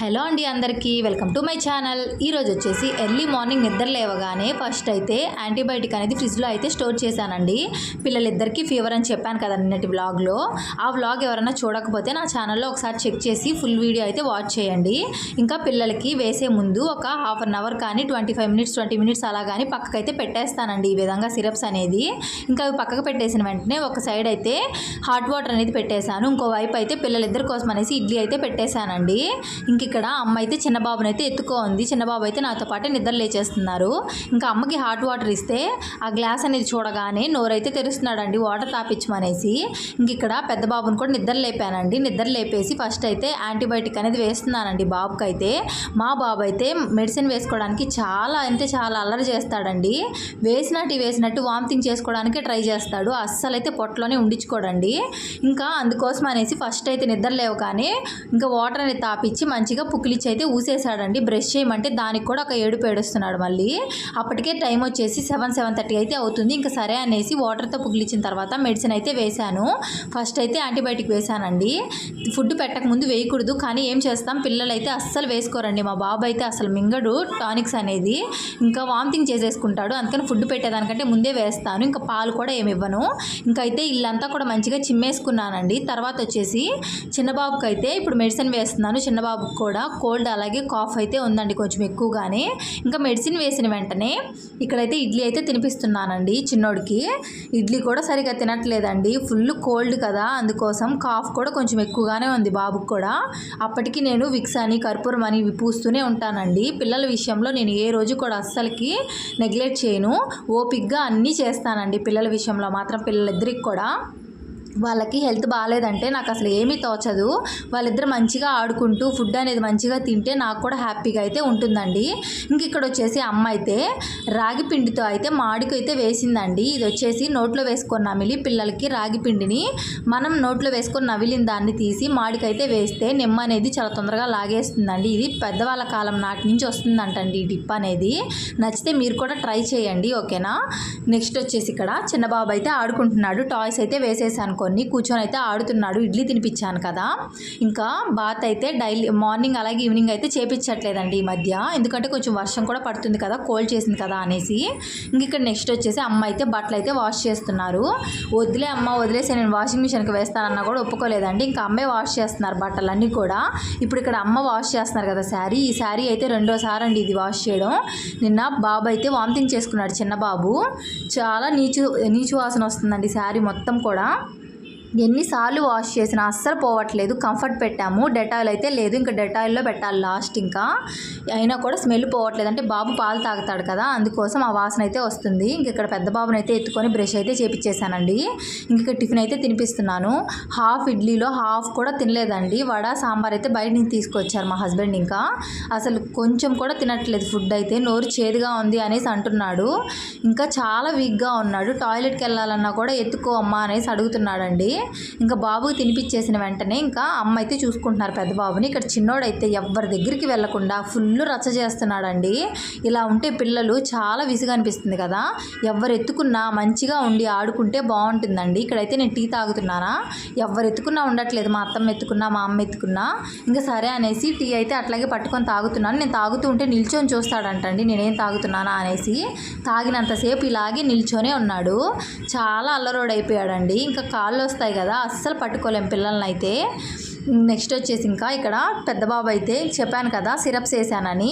Hello అండి అందరికీ welcome to my channel. ఈరోజు వచ్చేసి ఎర్లీ మార్నింగ్ నిద్ర లేవగానే ఫస్ట్ అయితే యాంటీబయాటిక్ అనేది ఫ్రిడ్జ్లో అయితే స్టోర్ చేశానండి. పిల్లలిద్దరికీ ఫీవర్ అని చెప్పాను కదా నిన్నటి వ్లాగ్లో. ఆ వ్లాగ్ ఎవరైనా చూడకపోతే నా ఛానల్లో ఒకసారి చెక్ చేసి ఫుల్ వీడియో అయితే వాచ్ చేయండి. ఇంకా పిల్లలకి వేసే ముందు ఒక హాఫ్ అన్ అవర్ కానీ twenty five minutes twenty minutes అలా కానీ పక్కకైతే పెట్టేస్తానండి ఈ విధంగా సిరప్స్ అనేది. ఇంకా అవి పక్కకు పెట్టేసిన వెంటనే ఒక సైడ్ అయితే హాట్ వాటర్ అనేది పెట్టేశాను. ఇంకో వైపు అయితే పిల్లలిద్దరి కోసం అనేసి ఇడ్లీ అయితే పెట్టేశానండి. ఇంక ఇక్కడ అమ్మ అయితే చిన్నబాబుని అయితే ఎత్తుకోంది. చిన్న బాబు అయితే నాతో పాటు నిద్ర లేచేస్తున్నారు. ఇంకా అమ్మకి హాట్ వాటర్ ఇస్తే ఆ గ్లాస్ అనేది చూడగానే నోరైతే తెరుస్తున్నాడండి. వాటర్ తాపించమనేసి ఇంక ఇక్కడ పెద్ద బాబుని కూడా నిద్ర లేపానండి. నిద్ర లేపేసి ఫస్ట్ అయితే యాంటీబయాటిక్ అనేది వేస్తున్నానండి బాబుకి అయితే మా బాబు అయితే మెడిసిన్ వేసుకోవడానికి చాలా అంటే చాలా అల్లరి చేస్తాడండి. వేసినట్టు వేసినట్టు వామిటింగ్ చేసుకోవడానికి ట్రై చేస్తాడు. అస్సలు అయితే పొట్టలోనే ఉండించుకోడండి ఇంకా అందుకోసం అనేసి ఫస్ట్ అయితే నిద్ర లేవు కానీ ఇంకా వాటర్ అనేది తాపిచ్చి మంచిగా పుక్కిలిచ్చి అయితే ఊసేసాడండి బ్రష్ చేయమంటే దానికి కూడా ఒక ఏడుపు ఏడుస్తున్నాడు మళ్ళీ. అప్పటికే టైం వచ్చేసి సెవెన్ సెవెన్ థర్టీ అయితే అవుతుంది. ఇంకా సరే అనేసి వాటర్తో పుగిలిచ్చిన తర్వాత మెడిసిన్ అయితే వేశాను. ఫస్ట్ అయితే యాంటీబయాటిక్ వేశానండి. ఫుడ్ పెట్టకముందు వేయకూడదు. కానీ ఏం చేస్తాం? పిల్లలు అయితే అస్సలు వేసుకోరండి. మా బాబు అయితే అసలు మింగడు టానిక్స్ అనేది. ఇంకా వామిటింగ్ చేసేసుకుంటాడు. అందుకని ఫుడ్ పెట్టేదానికంటే ముందే వేస్తాను. ఇంకా పాలు కూడా ఏమి ఇవ్వను. ఇంకా అయితే ఇల్లంతా కూడా మంచిగా చిమ్మేసుకున్నానండి. తర్వాత వచ్చేసి చిన్నబాబుకి అయితే ఇప్పుడు మెడిసిన్ వేస్తున్నాను. చిన్నబాబుకి కూడా కోల్డ్ అలాగే కాఫ్ అయితే ఉందండి కొంచెం ఎక్కువగానే. ఇంకా మెడిసిన్ వేసిన వెంటనే ఇక్కడైతే ఇడ్లీ అయితే తినిపిస్తున్నానండి చిన్నోడికి. ఇడ్లీ కూడా సరిగా తినట్లేదండి. ఫుల్ కోల్డ్ కదా అందుకోసం కాఫ్ కూడా కొంచెం ఎక్కువగానే ఉంది బాబుకి కూడా. అప్పటికి నేను విక్స్ అని కర్పూరం అని ఇవి పూస్తూనే ఉంటానండి. పిల్లల విషయంలో నేను ఏ రోజు కూడా అస్సలకి నెగ్లెక్ట్ చేయను. ఓపిక్గా అన్నీ చేస్తానండి పిల్లల విషయంలో మాత్రం పిల్లలిద్దరికి కూడా. వాళ్ళకి హెల్త్ బాగాలేదంటే నాకు అసలు ఏమీ తోచదు. వాళ్ళిద్దరు మంచిగా ఆడుకుంటూ ఫుడ్ అనేది మంచిగా తింటే నాకు కూడా హ్యాపీగా అయితే ఉంటుందండి. ఇంక ఇక్కడ వచ్చేసి అమ్మ అయితే రాగి పిండితో అయితే మాడికి అయితే వేసిందండి. ఇది వచ్చేసి నోట్లో వేసుకొని నమిలి పిల్లలకి రాగి పిండిని మనం నోట్లో వేసుకొని నవిలిన దాన్ని తీసి మాడికైతే వేస్తే నిమ్మ అనేది చాలా తొందరగా లాగేస్తుందండి. ఇది పెద్దవాళ్ళ కాలం నాటి నుంచి వస్తుందంటండి ఈ టిప్ అనేది. నచ్చితే మీరు కూడా ట్రై చేయండి ఓకేనా? నెక్స్ట్ వచ్చేసి ఇక్కడ చిన్నబాబు అయితే ఆడుకుంటున్నాడు. టాయ్స్ అయితే వేసేసాను కొన్ని కూర్చొని అయితే ఆడుతున్నాడు. ఇడ్లీ తినిపించాను కదా. ఇంకా బాత్ అయితే డైలీ మార్నింగ్ అలాగే ఈవినింగ్ అయితే చేపించట్లేదండి ఈ మధ్య. ఎందుకంటే కొంచెం వర్షం కూడా పడుతుంది కదా కోల్డ్ చేసింది కదా అనేసి. ఇంక ఇక్కడ నెక్స్ట్ వచ్చేసి అమ్మ అయితే బట్టలు అయితే వాష్ చేస్తున్నారు. వదిలే అమ్మ వదిలేసి నేను వాషింగ్ మిషన్కి వేస్తానన్నా కూడా ఒప్పుకోలేదండి. ఇంకా అమ్మే వాష్ చేస్తున్నారు బట్టలన్నీ కూడా. ఇప్పుడు ఇక్కడ అమ్మ వాష్ చేస్తున్నారు కదా శారీ. ఈ శారీ అయితే రెండోసారి అండి ఇది వాష్ చేయడం. నిన్న బాబు అయితే వామిటింగ్ చేసుకున్నాడు చిన్న బాబు. చాలా నీచు నీచు వాసన వస్తుందండి శారీ మొత్తం కూడా. ఎన్నిసార్లు వాష్ చేసినా అస్సలు పోవట్లేదు. కంఫర్ట్ పెట్టాము. డెటాయిల్ అయితే లేదు. ఇంకా డెటాయిల్లో పెట్టాలి లాస్ట్ ఇంకా. అయినా కూడా స్మెల్ పోవట్లేదు. అంటే బాబు పాలు తాగుతాడు కదా అందుకోసం ఆ వాసన అయితే వస్తుంది. ఇంక ఇక్కడ పెద్ద బాబుని అయితే ఎత్తుకొని బ్రష్ అయితే చేపించేశానండి ఇంక టిఫిన్ అయితే తినిపిస్తున్నాను. హాఫ్ ఇడ్లీలో హాఫ్ కూడా తినలేదండి. వడ సాంబార్ అయితే బయట నుంచి తీసుకొచ్చారు మా హస్బెండ్ ఇంకా. అసలు కొంచెం కూడా తినట్లేదు ఫుడ్ అయితే. నోరు చేదుగా ఉంది అనేసి అంటున్నాడు. ఇంకా చాలా వీక్గా ఉన్నాడు. టాయిలెట్కి వెళ్ళాలన్నా కూడా ఎత్తుకో అమ్మా అనేసి అడుగుతున్నాడండి. ఇంకా బాబుకి తినిపించేసిన వెంటనే ఇంకా అమ్మ అయితే చూసుకుంటున్నారు పెద్ద బాబుని ఇక్కడ చిన్నోడైతే ఎవరి దగ్గరికి వెళ్ళకుండా ఫుల్ రచ్చ చేస్తున్నాడండి. ఇలా ఉంటే పిల్లలు చాలా విసుగు అనిపిస్తుంది కదా. ఎవరు ఎత్తుకున్నా మంచిగా ఉండి ఆడుకుంటే బాగుంటుందండి. ఇక్కడైతే నేను టీ తాగుతున్నానా? ఎవరు ఎత్తుకున్నా ఉండట్లేదు. మా అత్తమ్మ ఎత్తుకున్నా మా అమ్మ ఎత్తుకున్నా. ఇంకా సరే అనేసి టీ అయితే అట్లాగే పట్టుకొని తాగుతున్నాను. నేను తాగుతూ ఉంటే నిల్చొని చూస్తాడంటండి. నేనేం తాగుతున్నానా అనేసి తాగినంతసేపు ఇలాగే నిల్చొనే ఉన్నాడు. చాలా అల్లరోడైపోయాడండి. ఇంకా కాళ్ళు వస్తాయి కదా అస్సలు పట్టుకోలేం పిల్లల్ని అయితే నెక్స్ట్ వచ్చేసి ఇంకా ఇక్కడ పెద్ద బాబు అయితే చెప్పాను కదా సిరప్స్ వేసానని.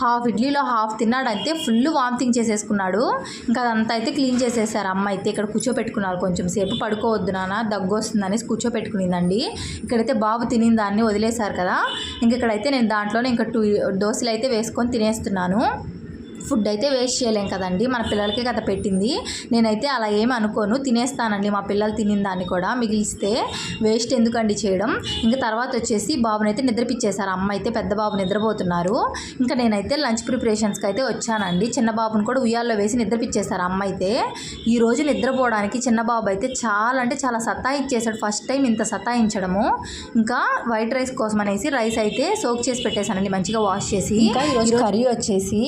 హాఫ్ ఇడ్లీలో హాఫ్ తిన్నాడంతే ఫుల్ వామిటింగ్ చేసేసుకున్నాడు. ఇంకా అదంతా అయితే క్లీన్ చేసేసారు అమ్మ అయితే ఇక్కడ కూర్చోపెట్టుకున్నారు కొంచెం సేపు. పడుకోవద్దు నాన్న దగ్గు వస్తుందని కూర్చోపెట్టుకునిందండి. ఇక్కడైతే బాబు తినిన దాన్ని వదిలేశారు కదా. ఇంక ఇక్కడైతే నేను దాంట్లోనే ఇంకా టూ దోశలు అయితే వేసుకొని తినేస్తున్నాను. ఫుడ్ అయితే వేస్ట్ చేయలేం కదండి. మన పిల్లలకే కదా పెట్టింది. నేనైతే అలా ఏమి అనుకోను. తినేస్తానండి. మా పిల్లలు తినిన దాన్ని కూడా మిగిలిస్తే వేస్ట్ ఎందుకండి చేయడం. ఇంకా తర్వాత వచ్చేసి బాబునైతే నిద్రపిచ్చేశారు. అమ్మ అయితే పెద్ద బాబు నిద్రపోతున్నారు. ఇంకా నేనైతే లంచ్ ప్రిపరేషన్స్కి అయితే వచ్చానండి. చిన్న బాబుని కూడా ఉయ్యాల్లో వేసి నిద్రపిచ్చేశారు అమ్మ అయితే. ఈ రోజు నిద్రపోవడానికి చిన్న బాబు అయితే చాలా అంటే చాలా సతాయించేశాడు. ఫస్ట్ టైం ఇంత సతాయించడము. ఇంకా వైట్ రైస్ కోసం అనేసి రైస్ అయితే సోక్ చేసి పెట్టేశానండి మంచిగా వాష్ చేసి. ఇంకా ఈరోజు కర్రీ వచ్చేసి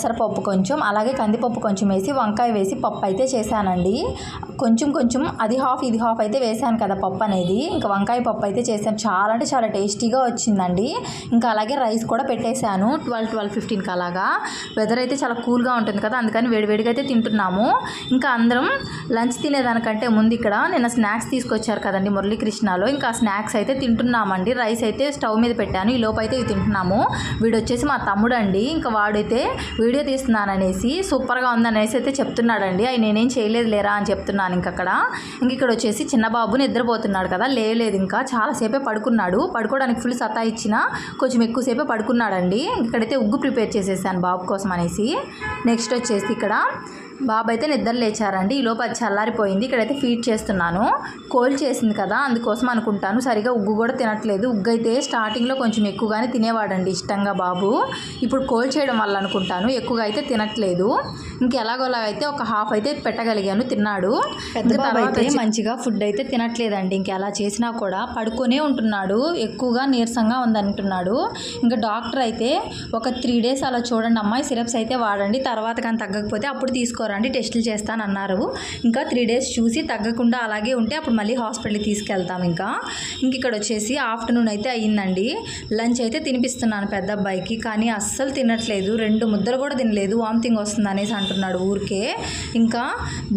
పెసరపప్పు కొంచెం అలాగే కందిపప్పు కొంచెం వేసి వంకాయ వేసి పప్పు అయితే చేశానండి. కొంచెం కొంచెం అది హాఫ్ ఇది హాఫ్ అయితే వేసాను కదా పప్పు అనేది. ఇంకా వంకాయ పప్పు అయితే చేశాను. చాలా అంటే చాలా టేస్టీగా వచ్చిందండి. ఇంకా అలాగే రైస్ కూడా పెట్టేశాను. ట్వెల్వ్ ట్వెల్వ్ ఫిఫ్టీన్కి అలాగా. వెదర్ అయితే చాలా కూల్గా ఉంటుంది కదా అందుకని వేడివేడిగా అయితే తింటున్నాము. ఇంకా అందరం లంచ్ తినేదానికంటే ముందు ఇక్కడ నిన్న స్నాక్స్ తీసుకొచ్చారు కదండి మురళీకృష్ణలో. ఇంకా స్నాక్స్ అయితే తింటున్నామండి. రైస్ అయితే స్టవ్ మీద పెట్టాను. ఈ లోపు అయితే ఇవి తింటున్నాము. వీడు వచ్చేసి మా తమ్ముడు అండి ఇంకా వాడైతే వీడియో తీస్తున్నాననేసి సూపర్గా ఉందనేసి అయితే చెప్తున్నాడండి. అవి నేనేం చేయలేదు లేరా అని చెప్తున్నాను ఇంక అక్కడ ఇంక ఇక్కడ వచ్చేసి చిన్నబాబు నిద్రపోతున్నాడు కదా లేవలేదు ఇంకా. చాలాసేపే పడుకున్నాడు. పడుకోవడానికి ఫుల్ సతా ఇచ్చిన కొంచెం ఎక్కువసేపే పడుకున్నాడండి. ఇక్కడైతే ఉగ్గు ప్రిపేర్ చేసేసాను బాబు కోసం అనేసి. నెక్స్ట్ వచ్చేసి ఇక్కడ బాబు అయితే నిద్ర లేచారండి. ఈ లోపు అది చల్లారిపోయింది. ఇక్కడైతే ఫీడ్ చేస్తున్నాను. కోల్డ్ చేసింది కదా అందుకోసం అనుకుంటాను. సరిగా ఉగ్గు కూడా తినట్లేదు. ఉగ్గు అయితే స్టార్టింగ్లో కొంచెం ఎక్కువగానే తినేవాడండి ఇష్టంగా బాబు. ఇప్పుడు కోల్డ్ చేయడం వల్ల అనుకుంటాను. ఎక్కువగా అయితే తినట్లేదు. ఇంక ఎలాగోలా అయితే ఒక హాఫ్ అయితే పెట్టగలిగాను తిన్నాడు. పెద్ద అయితే మంచిగా ఫుడ్ అయితే తినట్లేదండి. ఇంకా ఎలా చేసినా కూడా పడుకొనే ఉంటున్నాడు. ఎక్కువగా నీరసంగా ఉందంటున్నాడు. ఇంకా డాక్టర్ అయితే ఒక త్రీ డేస్ అలా చూడండి అమ్మాయి సిరప్స్ అయితే వాడండి. తర్వాత కానీ తగ్గకపోతే అప్పుడు తీసుకోరండి టెస్టులు చేస్తానన్నారు. ఇంకా త్రీ డేస్ చూసి తగ్గకుండా అలాగే ఉంటే అప్పుడు మళ్ళీ హాస్పిటల్కి తీసుకెళ్తాం ఇంకా. ఇంక ఇక్కడ వచ్చేసి ఆఫ్టర్నూన్ అయితే అయ్యిందండి. లంచ్ అయితే తినిపిస్తున్నాను పెద్ద అబ్బాయికి కానీ అస్సలు తినట్లేదు. రెండు ముద్దలు కూడా తినలేదు. వామిటింగ్ వస్తుంది అనేసి అంటున్నాడు ఊరికే. ఇంకా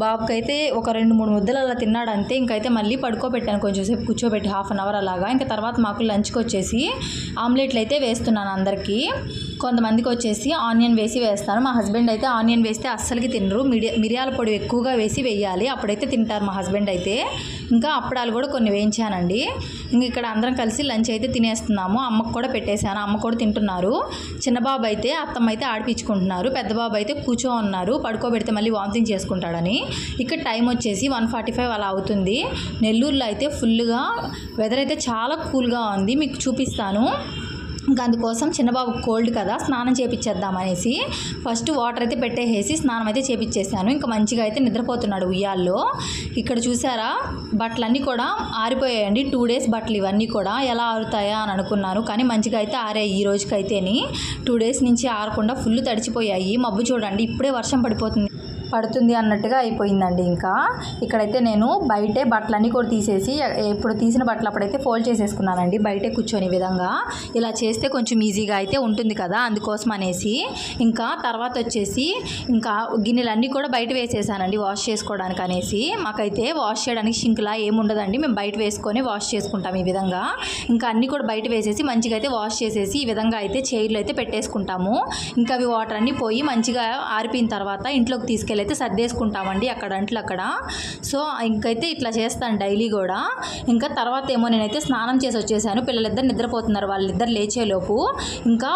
బాబుకైతే ఒక రెండు మూడు ముద్దలు అలా తిన్నాడు అంతే. ఇంకైతే మళ్ళీ పడుకోబెట్టాను కొంచెం సేపు కూర్చోబెట్టి హాఫ్ అన్ అవర్ అలాగా. ఇంకా తర్వాత మాకు లంచ్కి వచ్చేసి ఆమ్లెట్లు అయితే వేస్తున్నాను అందరికీ. కొంతమందికి వచ్చేసి ఆనియన్ వేసి వేస్తాను మా హస్బెండ్ అయితే ఆనియన్ వేస్తే అస్సలకి తినరు. మిడి మిరియాల పొడి ఎక్కువగా వేసి వేయాలి. అప్పుడైతే తింటారు మా హస్బెండ్ అయితే. ఇంకా అప్పడాలు కూడా కొన్ని వేయించానండి. ఇంక ఇక్కడ అందరం కలిసి లంచ్ అయితే తినేస్తున్నాము. అమ్మకు కూడా పెట్టేశాను. అమ్మ కూడా తింటున్నారు. చిన్న బాబు అయితే అత్తమ్మ అయితే ఆడిపించుకుంటున్నారు. పెద్ద బాబు అయితే కూర్చో ఉన్నారు. పడుకోబెడితే మళ్ళీ వామిటింగ్ చేసుకుంటాడని. ఇక్కడ టైం వచ్చేసి వన్ ఫార్టీ ఫైవ్ అలా అవుతుంది. నెల్లూరులో అయితే ఫుల్గా వెదర్ అయితే చాలా కూల్గా ఉంది. మీకు చూపిస్తాను. అందుకోసం చిన్నబాబు కోల్డ్ కదా స్నానం చేపించేద్దాం అనేసి ఫస్ట్ వాటర్ అయితే పెట్టేసేసి స్నానం అయితే చేపించేసాను ఇంకా మంచిగా అయితే నిద్రపోతున్నాడు ఉయ్యాల్లో. ఇక్కడ చూసారా? బట్టలన్నీ కూడా ఆరిపోయాయండి. టూ డేస్ బట్టలు ఇవన్నీ కూడా ఎలా ఆరుతాయా అని అనుకున్నాను. కానీ మంచిగా అయితే ఆరాయి ఈ రోజుకైతేని. టూ డేస్ నుంచి ఆరకుండా ఫుల్ తడిచిపోయాయి. మబ్బు చూడండి ఇప్పుడే వర్షం పడిపోతుంది. పడుతుంది అన్నట్టుగా అయిపోయిందండి ఇంకా. ఇక్కడైతే నేను బయటే బట్టలన్నీ కూడా తీసేసి ఇప్పుడు తీసిన బట్టలు అప్పుడైతే ఫోల్డ్ చేసేసుకున్నానండి బయటే కూర్చొని విధంగా. ఇలా చేస్తే కొంచెం ఈజీగా అయితే ఉంటుంది కదా అందుకోసం అనేసి. ఇంకా తర్వాత వచ్చేసి ఇంకా గిన్నెలన్నీ కూడా బయట వేసేసానండి వాష్ చేసుకోవడానికి అనేసి. మాకైతే వాష్ చేయడానికి షింక్లా ఏముండదండి మేము బయట వేసుకొని వాష్ చేసుకుంటాం ఈ విధంగా. ఇంకా అన్నీ కూడా బయట వేసేసి మంచిగా అయితే వాష్ చేసేసి ఈ విధంగా అయితే చైర్లు అయితే పెట్టేసుకుంటాము. ఇంకా అవి వాటర్ అన్నీ పోయి మంచిగా ఆరిపోయిన తర్వాత ఇంట్లోకి తీసుకెళ్ళి అయితే సర్దేసుకుంటామండి అక్కడ అంట్లు అక్కడ. సో ఇంకైతే ఇట్లా చేస్తాను డైలీ కూడా. ఇంకా తర్వాత ఏమో నేనైతే స్నానం చేసి వచ్చేసాను. పిల్లలిద్దరు నిద్రపోతున్నారు. వాళ్ళిద్దరు లేచేలోపు ఇంకా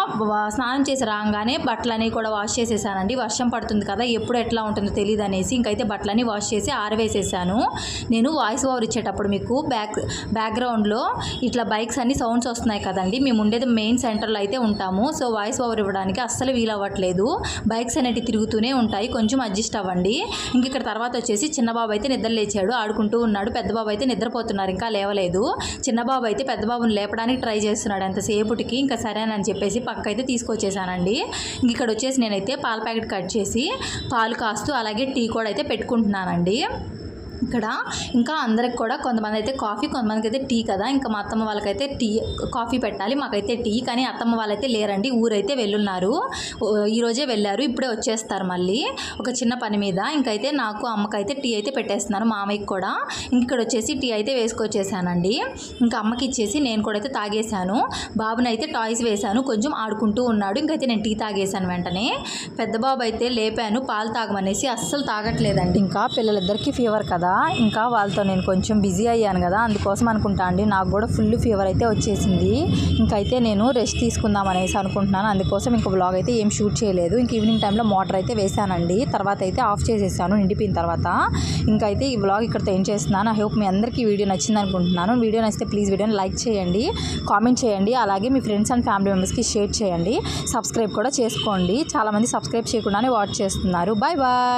స్నానం చేసి రాగానే బట్టలన్నీ కూడా వాష్ చేసేసానండి. వర్షం పడుతుంది కదా ఎప్పుడు ఎట్లా ఉంటుందో తెలియదు అనేసి ఇంకైతే బట్టలన్నీ వాష్ చేసి ఆరవేసేసాను. నేను వాయిస్ ఓవర్ ఇచ్చేటప్పుడు మీకు బ్యాక్ బ్యాక్గ్రౌండ్లో ఇట్లా బైక్స్ అన్ని సౌండ్స్ వస్తున్నాయి కదండి. మేము ఉండేది మెయిన్ సెంటర్లో అయితే ఉంటాము. సో వాయిస్ ఓవర్ ఇవ్వడానికి అస్సలు వీలవ్వట్లేదు. బైక్స్ అనేటివి తిరుగుతూనే ఉంటాయి. కొంచెం అడ్జస్ట్ అవ్వండి ఇంక ఇక్కడ తర్వాత వచ్చేసి చిన్న బాబు అయితే నిద్ర లేచాడు ఆడుకుంటూ ఉన్నాడు. పెద్ద బాబు అయితే నిద్రపోతున్నారు ఇంకా లేవలేదు. చిన్న బాబు అయితే పెద్ద బాబుని లేపడానికి ట్రై చేస్తున్నాడు అంతసేపుటికి. ఇంకా సరేనని చెప్పేసి పక్క అయితే తీసుకొచ్చేసానండి. ఇంక ఇక్కడ వచ్చేసి నేనైతే పాల ప్యాకెట్ కట్ చేసి పాలు కాస్తూ అలాగే టీ కూడా అయితే పెట్టుకుంటున్నానండి. ఇక్కడ ఇంకా అందరికి కూడా కొంతమంది అయితే కాఫీ కొంతమందికి అయితే టీ కదా. ఇంకా మా అత్తమ్మ వాళ్ళకైతే టీ కాఫీ పెట్టాలి. మాకైతే టీ కానీ అత్తమ్మ వాళ్ళైతే లేరండి. ఊరైతే వెళ్ళున్నారు. ఈరోజే వెళ్ళారు. ఇప్పుడే వచ్చేస్తారు మళ్ళీ ఒక చిన్న పని మీద. ఇంకైతే నాకు అమ్మకైతే టీ అయితే పెట్టేస్తున్నాను మామయ్యకి కూడా. ఇంక ఇక్కడ వచ్చేసి టీ అయితే వేసుకొచ్చేసానండి. ఇంకా అమ్మకి ఇచ్చేసి నేను కూడా అయితే తాగేశాను. బాబుని అయితే టాయ్స్ వేశాను. కొంచెం ఆడుకుంటూ ఉన్నాడు. ఇంకైతే నేను టీ తాగేశాను వెంటనే. పెద్ద బాబు అయితే లేపాను. పాలు తాగమనేసి అస్సలు తాగట్లేదండి. ఇంకా పిల్లలిద్దరికీ ఫీవర్ కదా. ఇంకా వాళ్ళతో నేను కొంచెం బిజీ అయ్యాను కదా అందుకోసం అనుకుంటా అండి. నాకు కూడా ఫుల్ ఫీవర్ అయితే వచ్చేసింది. ఇంకైతే నేను రెస్ట్ తీసుకుందాం అనేసి అనుకుంటున్నాను. అందుకోసం ఇంకా బ్లాగ్ అయితే ఏం షూట్ చేయలేదు. ఇంక ఈవినింగ్ టైంలో మోటార్ అయితే వేశానండి. తర్వాత అయితే ఆఫ్ చేసేసాను నిండిపోయిన తర్వాత. ఇంకైతే ఈ బ్లాగ్ ఇక్కడ ఏం చేస్తున్నాను. ఐ హోప్ మీ అందరికీ వీడియో నచ్చింది అనుకుంటున్నాను. వీడియో నచ్చితే ప్లీజ్ వీడియోని లైక్ చేయండి కామెంట్ చేయండి అలాగే మీ ఫ్రెండ్స్ అండ్ ఫ్యామిలీ మెంబర్స్కి షేర్ చేయండి. సబ్స్క్రైబ్ కూడా చేసుకోండి. చాలామంది సబ్స్క్రైబ్ చేయకుండానే వాచ్ చేస్తున్నారు. Bye bye